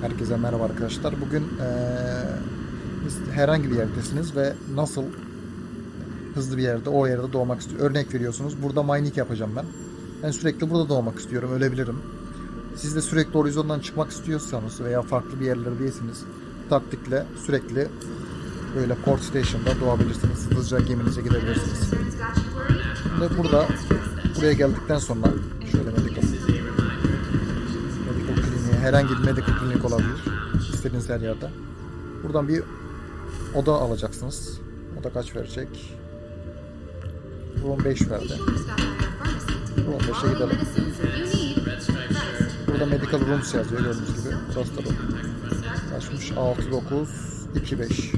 Herkese merhaba arkadaşlar. Bugün biz herhangi bir yerdesiniz ve nasıl hızlı bir yerde o yerde doğmak istiyor. Örnek veriyorsunuz. Burada mining yapacağım ben. Ben sürekli burada doğmak istiyorum. Ölebilirim. Siz de sürekli horizondan çıkmak istiyorsanız veya farklı bir yerlerdeyseniz taktikle sürekli böyle port station'da doğabilirsiniz. Hızlıca geminize gidebilirsiniz. Ve burada buraya geldikten sonra şöyle herhangi bir medical klinik olabilir. İstediğiniz her yerde. Buradan bir oda alacaksınız. Oda kaç verecek? Room 5 verdi. Room 5'e gidelim. Burada medical rooms yazıyor gördüğünüz gibi. Burası da room. Kaçmış? 6, 9, 2, 5. 2,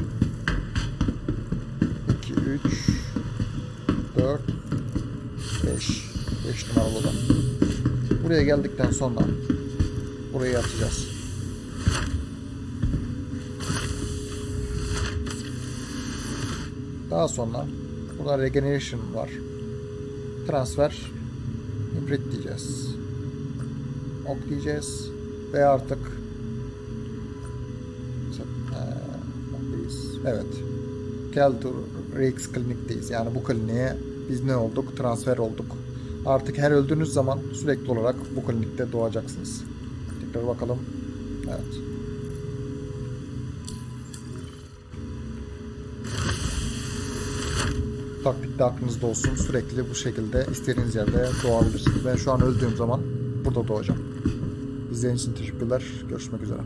3, 4, 5. 5 numaralı oda. Buraya geldikten sonra burayı açacağız. Daha sonra burada regeneration var. Transfer hibrit diyeceğiz. Ok diyeceğiz ve artık? Evet. Keltur Rex klinikteyiz. Yani bu kliniğe biz ne olduk? Transfer olduk. Artık her öldüğünüz zaman sürekli olarak bu klinikte doğacaksınız. Tekrar bakalım. Evet. Taktik de aklınızda olsun. Sürekli bu şekilde istediğiniz yerde doğabilirsiniz. Ben şu an öldüğüm zaman burada doğacağım. İzlediğiniz için teşekkürler. Görüşmek üzere.